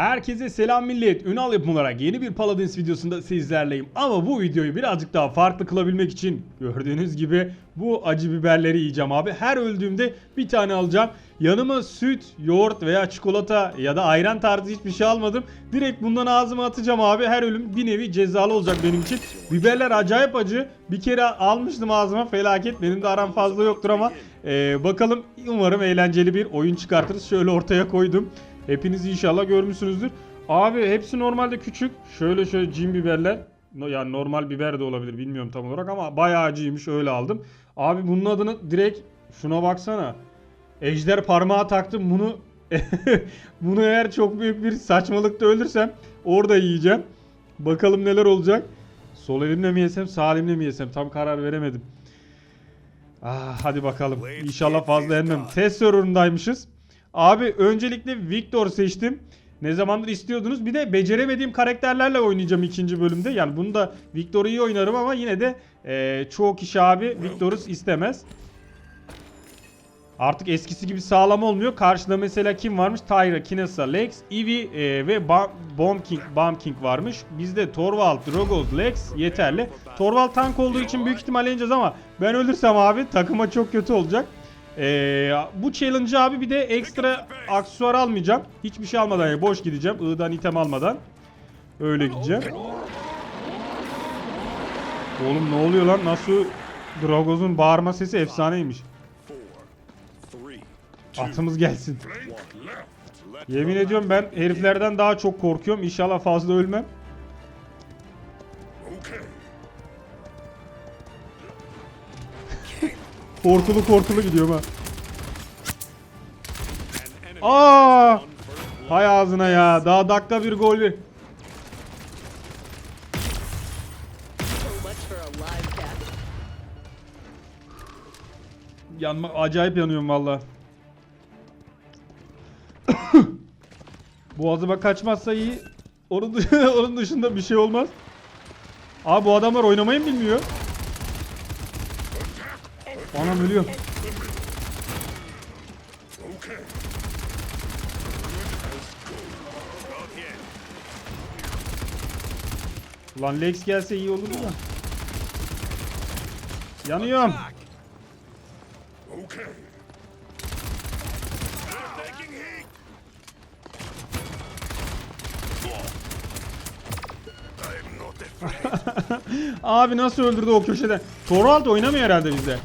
Herkese selam millet. Ünal yapım olarak yeni bir Paladins videosunda sizlerleyim. Ama bu videoyu birazcık daha farklı kılabilmek için gördüğünüz gibi bu acı biberleri yiyeceğim abi. Her öldüğümde bir tane alacağım. Yanıma süt, yoğurt veya çikolata ya da ayran tarzı hiçbir şey almadım. Direkt bundan ağzıma atacağım abi. Her ölüm bir nevi cezalı olacak benim için. Biberler acayip acı. Bir kere almıştım ağzıma felaket. Benim de aram fazla yoktur ama ee, bakalım umarım eğlenceli bir oyun çıkartırız. Şöyle ortaya koydum. Hepiniz inşallah görmüşsünüzdür. Abi hepsi normalde küçük. Şöyle şöyle cin biberler. Yani normal biber de olabilir bilmiyorum tam olarak ama bayağı acıymış öyle aldım. Abi bunun adını direkt şuna baksana. Ejder parmağı taktım bunu bunu eğer çok büyük bir saçmalıkta ölürsem orada yiyeceğim. Bakalım neler olacak. Sol elimle mi yesem sağ elimle mi yesem tam karar veremedim. Ah, hadi bakalım. İnşallah fazla yenmem. Test server'ındaymışız. Abi öncelikle Victor seçtim. Ne zamandır istiyordunuz. Bir de beceremediğim karakterlerle oynayacağım ikinci bölümde. Yani bunu da Victor'u iyi oynarım ama yine de eee, çoğu kişi abi Victor'u istemez. Artık eskisi gibi sağlam olmuyor. Karşıda mesela kim varmış? Tyra, Kinesa, Lex, Eevee e, ve Ba- Bomb King, Bomb King varmış. Bizde Torvald, Drogoz, Lex yeterli. Torvald tank olduğu için büyük ihtimalle yeneceğiz ama ben ölürsem abi takıma çok kötü olacak. Ee, bu challenge'ı abi bir de ekstra aksesuar almayacağım. Hiçbir şey almadan yani boş gideceğim. I'dan item almadan. Öyle gideceğim. Oğlum ne oluyor lan? Nasıl Drogoz'un bağırma sesi efsaneymiş. Atımız gelsin. Yemin ediyorum ben heriflerden daha çok korkuyorum. İnşallah fazla ölmem. Korkulu korkulu gidiyorum ha. Aa! Hay ağzına ya. Daha dakika bir gol bir. Yanma acayip yanıyorum valla. Boğazıma kaçmazsa iyi. Onun, onun dışında bir şey olmaz. Abi bu adamlar oynamayı mı bilmiyor? Anam ölüyor. Lan Lex gelse iyi olur da. Yanıyorum. Abi nasıl öldürdü o köşede? Torvald oynamıyor herhalde bizde.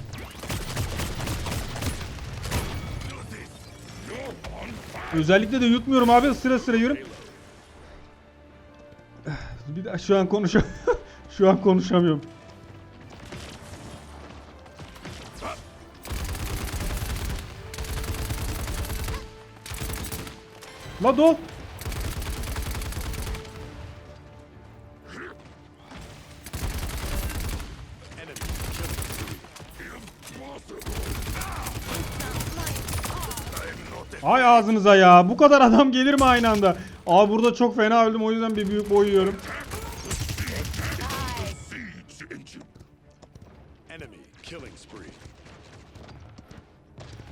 Özellikle de yutmuyorum abi sıra sıra yürüm. Bir daha şu an konuşam şu an konuşamıyorum. La dol. Ay ağzınıza ya. Bu kadar adam gelir mi aynı anda? Abi burada çok fena öldüm o yüzden bir büyük boy yiyorum.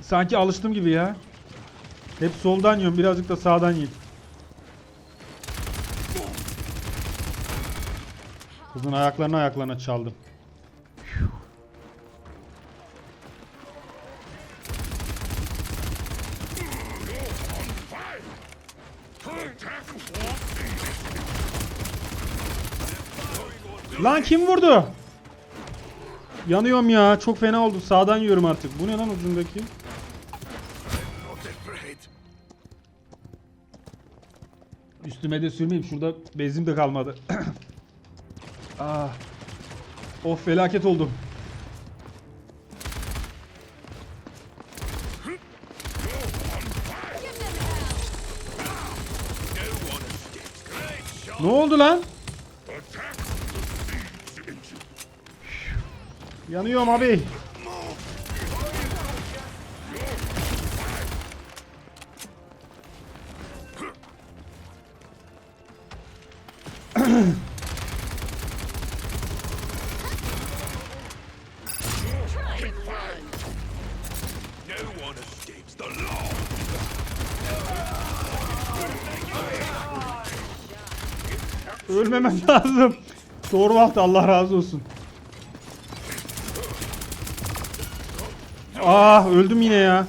Sanki alıştım gibi ya. Hep soldan yiyorum birazcık da sağdan yiyeyim. Kızın ayaklarına ayaklarına çaldım. Lan kim vurdu? Yanıyorum ya. Çok fena oldu. Sağdan yiyorum artık. Bu ne lan ucundaki? Üstüme de sürmeyeyim. Şurada bezim de kalmadı. ah. Of felaket oldum. Ne oldu lan? Yanıyorum abi. Ölmemem lazım. Torvald Allah razı olsun. Ah öldüm yine ya.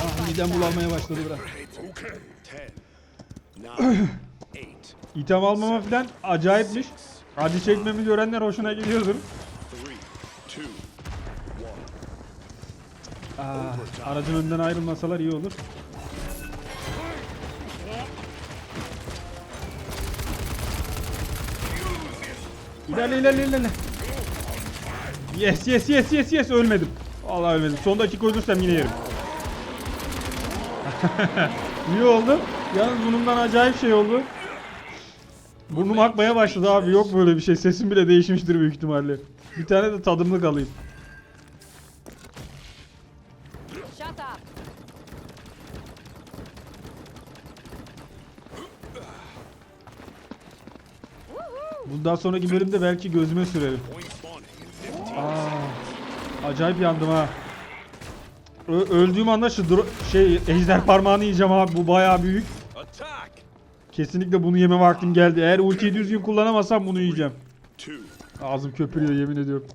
Ah midem bulanmaya başladı biraz. İtem almama falan acayipmiş. Acı çekmemi görenler hoşuna gidiyordur. One. Ah, aracın önünden ayrılmasalar iyi olur. İlerle ilerle ilerle. Yes yes yes yes yes ölmedim. Vallahi ölmedim. Son dakika ölürsem yine yerim. iyi oldu. Yalnız bundan acayip şey oldu. Burnum akmaya başladı abi. Yok böyle bir şey. Sesim bile değişmiştir büyük ihtimalle. Bir tane de tadımlık alayım. Bundan sonraki bölümde belki gözüme sürerim. Point spawning in 15. Aa, acayip yandım ha. Ö- öldüğüm anda şu şey ejder parmağını yiyeceğim abi. Bu bayağı büyük. Kesinlikle bunu yeme vaktim geldi. Eğer ultiyi düzgün kullanamazsam bunu yiyeceğim. Ağzım köpürüyor yemin ediyorum.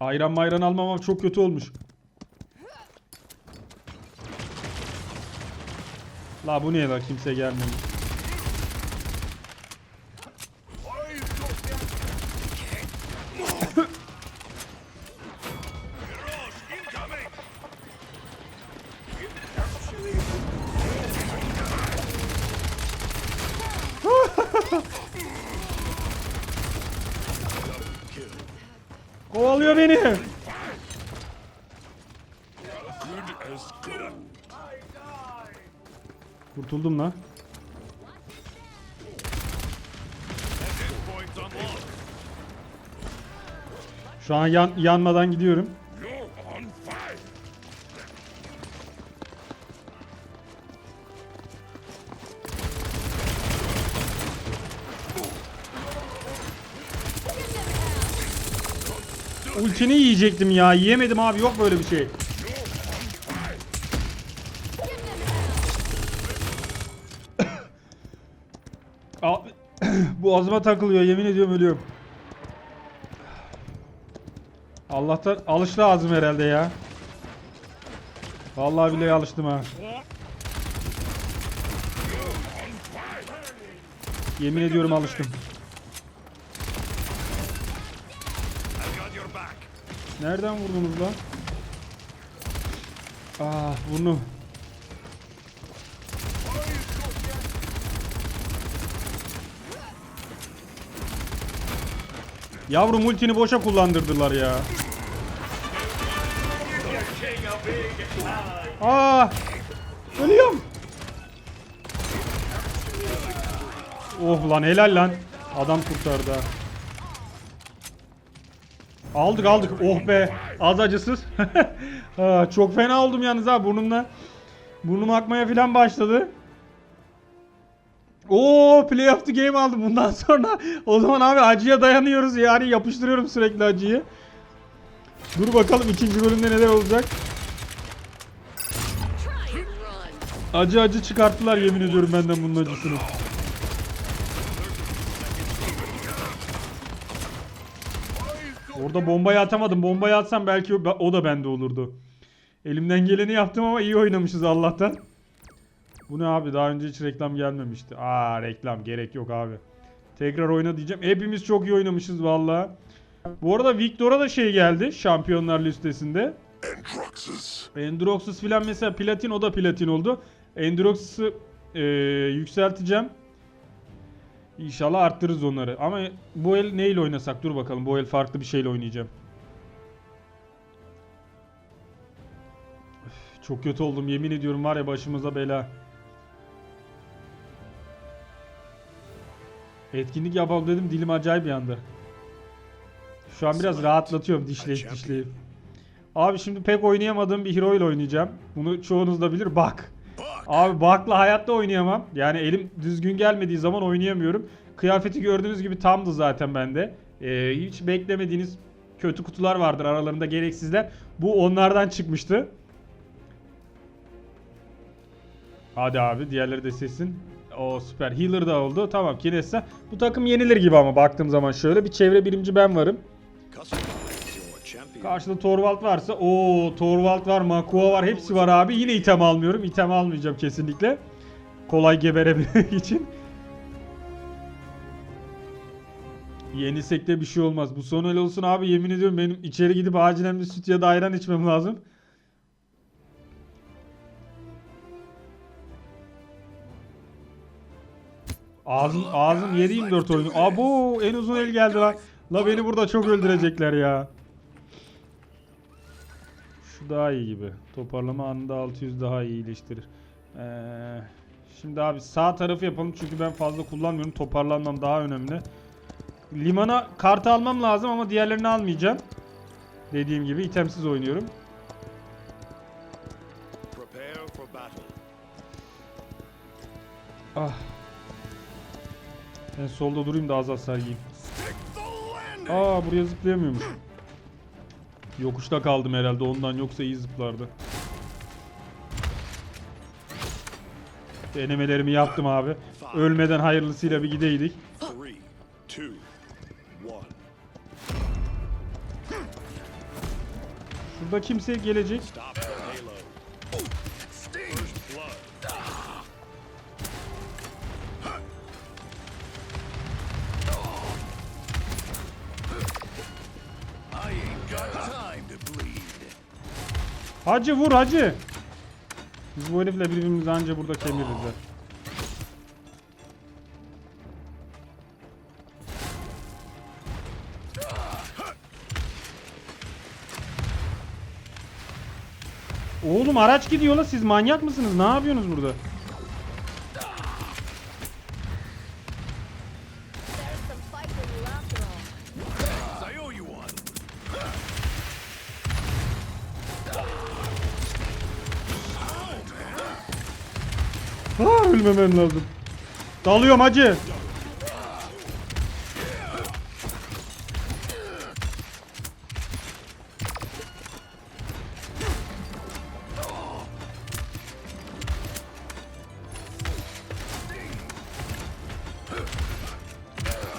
Ayran mayran almamam çok kötü olmuş. La bu ne la kimse. Incoming! Kovalıyor beni. Kurtuldum unlocked. Şu an yan, yanmadan gidiyorum. Ultini yiyecektim ya. Yiyemedim abi. Yok böyle bir şey. Abi, Boğazıma takılıyor. Yemin ediyorum ölüyorum. Allah'tan alıştı ağzım herhalde ya. Vallahi billahi alıştım ha. Yemin ediyorum alıştım. Nereden vurdunuz lan? Ah bunu. Yavrum ultini boşa kullandırdılar ya. Aa! Ölüyorum. Oh lan helal lan. Adam kurtardı. Aldık aldık. Oh be. Az acısız. Ha, çok fena oldum yalnız ha burnumla. Burnum akmaya falan başladı. Oo play of the game aldım bundan sonra. O zaman abi acıya dayanıyoruz yani yapıştırıyorum sürekli acıyı. Dur bakalım ikinci bölümde neler olacak. Acı acı çıkarttılar yemin ediyorum benden bunun acısını. Orada bombayı atamadım. Bombayı atsam belki o da bende olurdu. Elimden geleni yaptım ama iyi oynamışız Allah'tan. Bu ne abi? Daha önce hiç reklam gelmemişti. Aa reklam gerek yok abi. Tekrar oyna diyeceğim. Hepimiz çok iyi oynamışız valla. Bu arada Victor'a da şey geldi. Şampiyonlar listesinde. Androxus. Endroxus filan mesela platin o da platin oldu. Endroxus'u eee, yükselteceğim. İnşallah arttırırız onları. Ama bu el neyle oynasak? Dur bakalım. Bu el farklı bir şeyle oynayacağım. Çok kötü oldum. Yemin ediyorum var ya başımıza bela. Etkinlik yapalım dedim. Dilim acayip yandı. Şu an biraz rahatlatıyorum dişleyip dişleyip. Abi şimdi pek oynayamadığım bir hero ile oynayacağım. Bunu çoğunuz da bilir. Bak. Abi Bak'la hayatta oynayamam. Yani elim düzgün gelmediği zaman oynayamıyorum. Kıyafeti gördüğünüz gibi tamdı zaten bende. Ee, hiç beklemediğiniz kötü kutular vardır aralarında gereksizler. Bu onlardan çıkmıştı. Hadi abi diğerleri de seçsin. O süper. Healer da oldu. Tamam Kinessa. Bu takım yenilir gibi ama baktığım zaman şöyle bir çevre birimci ben varım. Karşıda Torvald varsa o Torvald var, Makua var, hepsi var abi. Yine item almıyorum. İtem almayacağım kesinlikle. Kolay geberebilmek için. Yenisek de bir şey olmaz. Bu son el olsun abi yemin ediyorum benim içeri gidip acilen bir süt ya da ayran içmem lazım. Ağzım ağzım 7-24 oyunu. Abo en uzun el geldi lan. La beni burada çok öldürecekler ya. Şu daha iyi gibi. Toparlama anında 600 daha iyi iyileştirir. Ee, şimdi abi sağ tarafı yapalım çünkü ben fazla kullanmıyorum. Toparlanmam daha önemli. Limana kartı almam lazım ama diğerlerini almayacağım. Dediğim gibi itemsiz oynuyorum. Ah. Ben solda durayım da az hasar yiyeyim. Aa buraya zıplayamıyormuş. Yokuşta kaldım herhalde ondan yoksa iyi zıplardı. Denemelerimi yaptım abi. Ölmeden hayırlısıyla bir gideydik. Şurada kimse gelecek. Hacı vur hacı. Biz bu herifle birbirimizi anca burada kemiririz. ha. Oğlum araç gidiyor la siz manyak mısınız? Ne yapıyorsunuz burada? Ölmemem lazım. Dalıyorum hacı.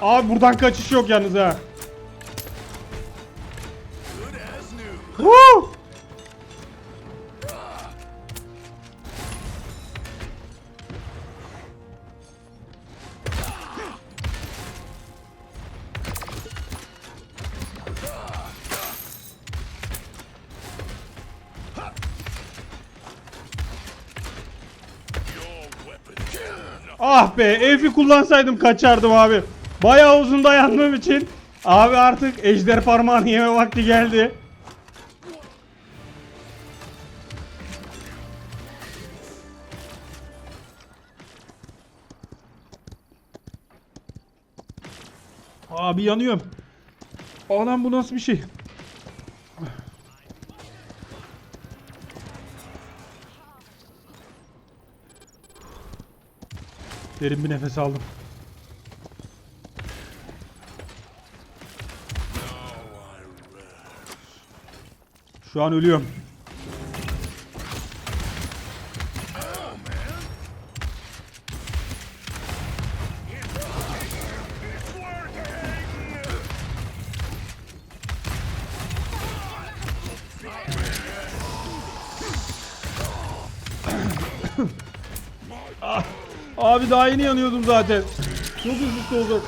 Abi buradan kaçış yok yalnız ha. Woo! Ah be F'i kullansaydım kaçardım abi. Bayağı uzun dayandığım için. Abi artık ejder parmağını yeme vakti geldi. Abi yanıyorum. Anam bu nasıl bir şey? Derin bir nefes aldım. Şu an ölüyorum. Daha yeni yanıyordum zaten. Çok üste olacak.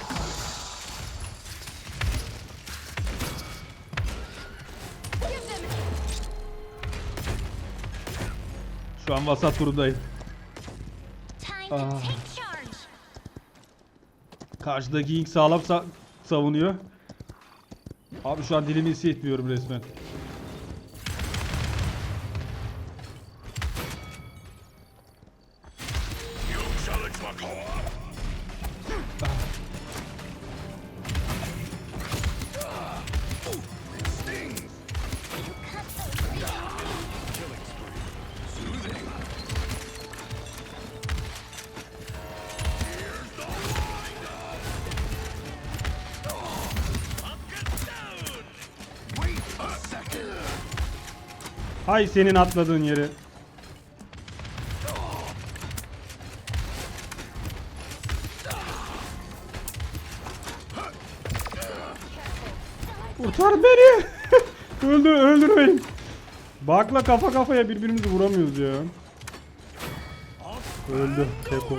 Şu an vasat turundayım. Ah. Karşıdaki King sağlam sa- savunuyor. Abi şu an dilimi hissetmiyorum resmen. Hay senin atladığın yeri. Kurtar beni. Öldür, öldürmeyin. Bakla kafa kafaya birbirimizi vuramıyoruz ya. Öldü. Keko.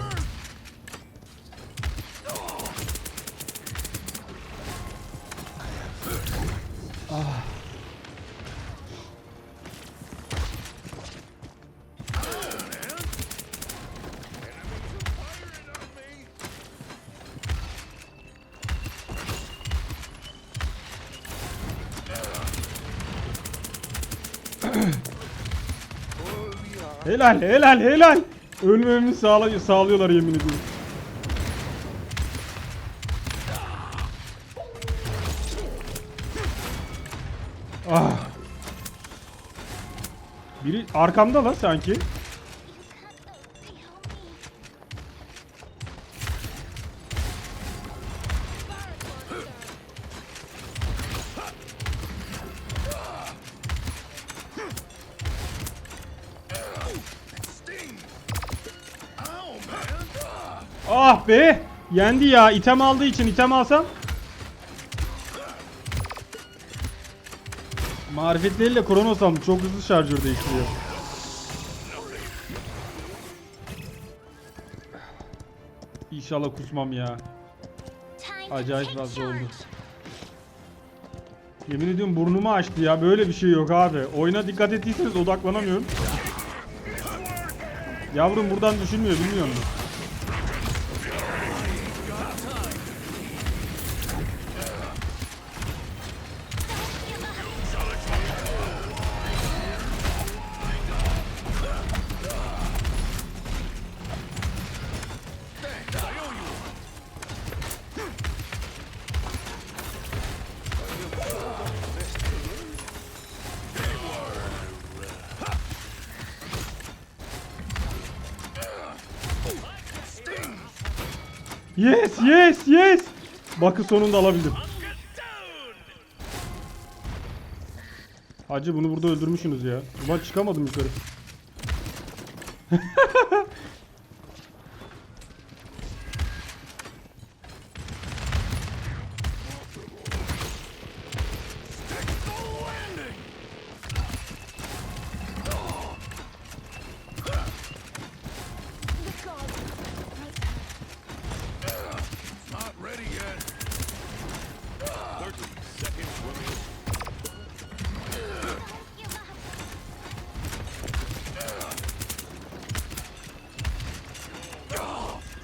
Helal helal helal. Ölmememi sağlay sağlıyorlar yemin ediyorum. Ah. Biri arkamda la sanki. Ah be! Yendi ya. İtem aldığı için item alsam. Marifetleriyle Kronos almış. Çok hızlı şarjör değiştiriyor. İnşallah kusmam ya. Acayip fazla oldu. Yemin ediyorum burnumu açtı ya. Böyle bir şey yok abi. Oyuna dikkat ettiyseniz odaklanamıyorum. Yavrum buradan düşünmüyor bilmiyor musun? Yes yes yes. Bakı sonunda alabildim. Hacı bunu burada öldürmüşsünüz ya. Ulan çıkamadım yukarı.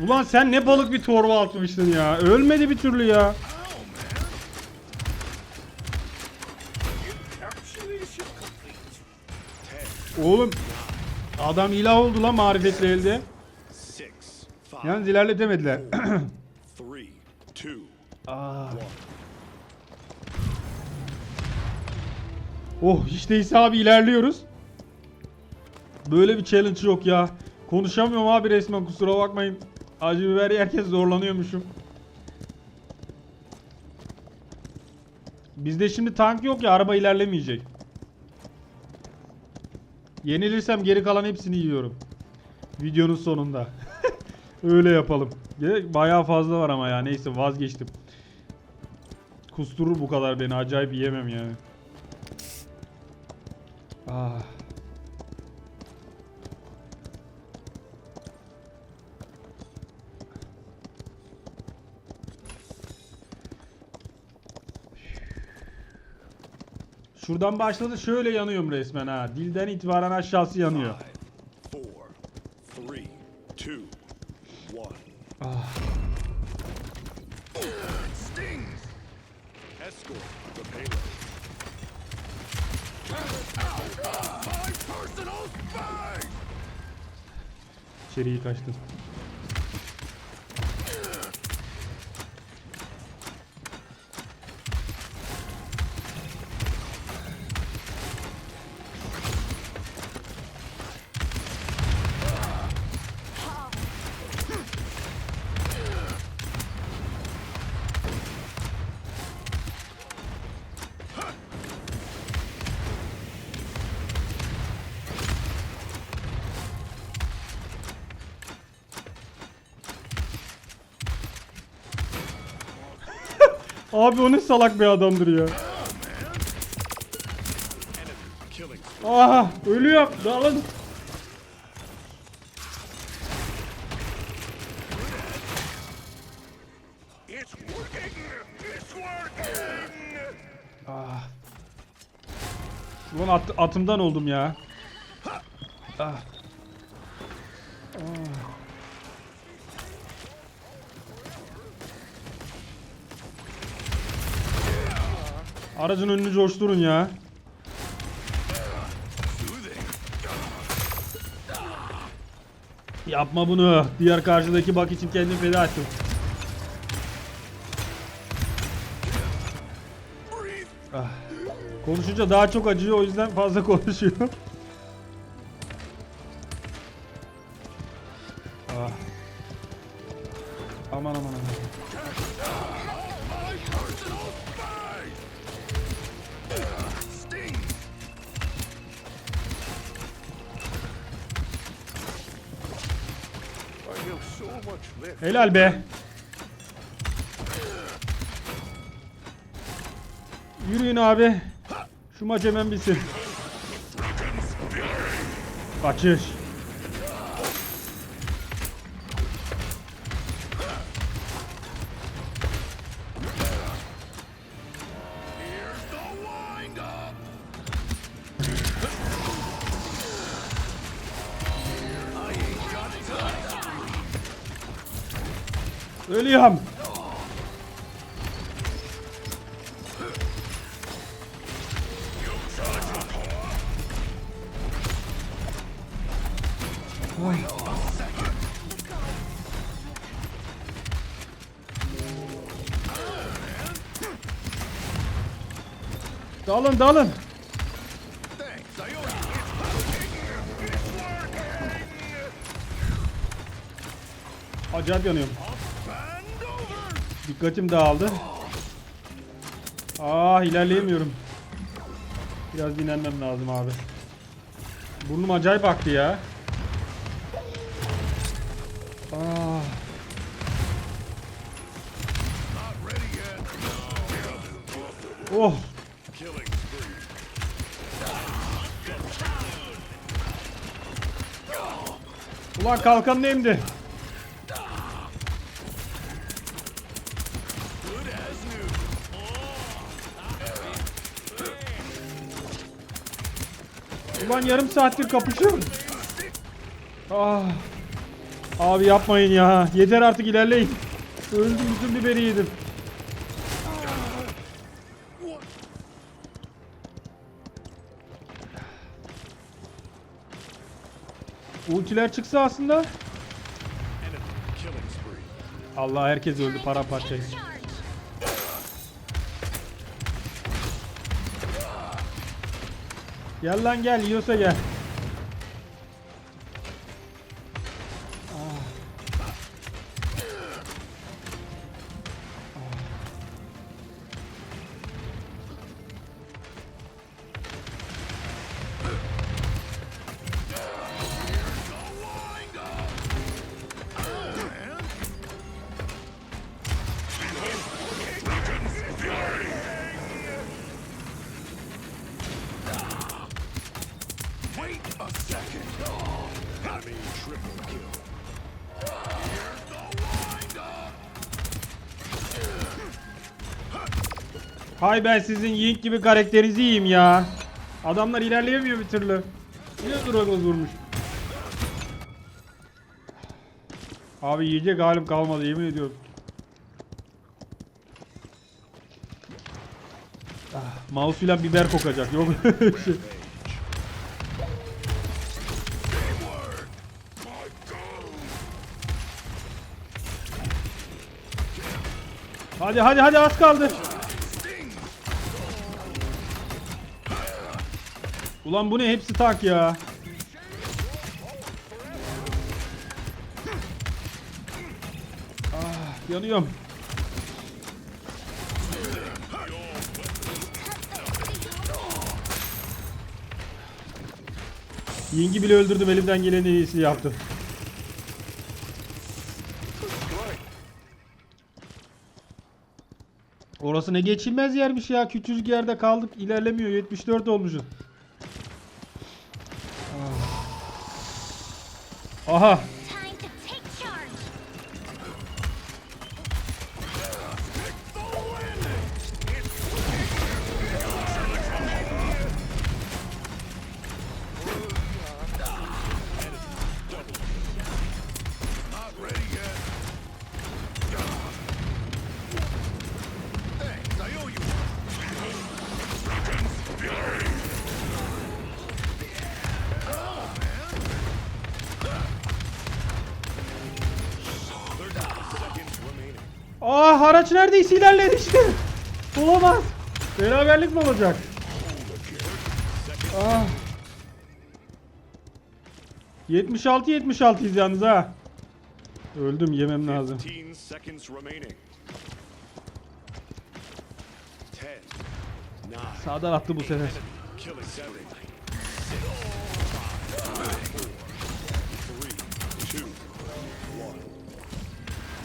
Ulan sen ne balık bir torba atmıştın ya. Ölmedi bir türlü ya. Oğlum adam ilah oldu lan marifetli elde. Yalnız ilerletemediler. one. Oh hiç değilse abi ilerliyoruz. Böyle bir challenge yok ya. Konuşamıyorum abi resmen kusura bakmayın. Acı biber yerken zorlanıyormuşum. Bizde şimdi tank yok ya araba ilerlemeyecek. Yenilirsem geri kalan hepsini yiyorum. Videonun sonunda. Öyle yapalım. Bayağı fazla var ama ya neyse vazgeçtim. Kusturur bu kadar beni acayip yiyemem yani. Ah. Şuradan başladı şöyle yanıyorum resmen ha. Dilden itibaren aşağısı yanıyor. Five, four, three, two. Ah. Stings. Escort Abi o ne salak bir adamdır ya. Aha ölüyorum. Dağılın. Ah. Ulan at, atımdan oldum ya. Ah. Ah. Aracın önünü coşturun ya. Yapma bunu. Diğer karşıdaki bak için kendimi feda ettim. Ah. Konuşunca daha çok acıyor o yüzden fazla konuşuyor. Helal be. Yürüyün abi. Şu maç hemen bitsin. Kaçış. Working! It's working! Acayip yanıyorum. Dikkatim dağıldı. Ah ilerleyemiyorum. Biraz dinlenmem lazım abi. Burnum acayip aktı ya. Ah. Oh. Ulan kalkan neyimdi? Ulan yarım saattir kapışıyorum. Ah. Abi yapmayın ya. Yeter artık ilerleyin. Öldüm bütün biberi yedim. Ultiler çıksa aslında. Allah herkes öldü paramparçayız. Gel lan gel yiyorsa gel. Hay ben sizin Yink gibi karakterinizi yiyeyim ya. Adamlar ilerleyemiyor bir türlü. Yine Dragoz vurmuş. Abi yiyecek halim kalmadı yemin ediyorum. Ah, mouse filan biber kokacak. Yok. Hadi hadi hadi az kaldı. Ulan bu ne hepsi tak ya. Ah yanıyorum. Yingi bile öldürdüm elimden gelen en iyisini yaptım. Orası ne geçilmez yermiş ya. Küçücük yerde kaldık. İlerlemiyor. 74 olmuşuz. Ah. Aa haraç neredeyse ilerledi işte. Olamaz. Beraberlik mi olacak? Ah. 76 76'yız yalnız ha. Öldüm yemem lazım. 15 seconds remaining. 10, 9, Sağdan attı bu sefer. killing spree. 3, 2,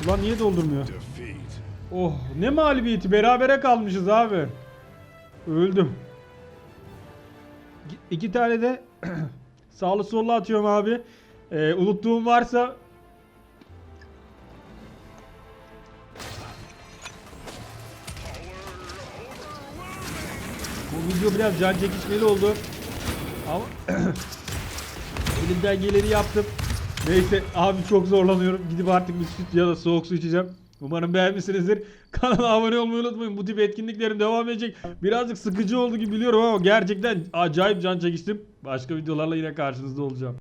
1. Ulan niye doldurmuyor? Oh ne mağlubiyeti berabere kalmışız abi. Öldüm. İki tane de sağlı sollu atıyorum abi. Ee, unuttuğum varsa Bu video biraz can çekişmeli oldu. Ama elimden geleni yaptım. Neyse abi çok zorlanıyorum. Gidip artık bir süt ya da soğuk su içeceğim. Umarım beğenmişsinizdir. Kanala abone olmayı unutmayın. Bu tip etkinliklerim devam edecek. Birazcık sıkıcı oldu gibi biliyorum ama gerçekten acayip can çekiştim. Başka videolarla yine karşınızda olacağım.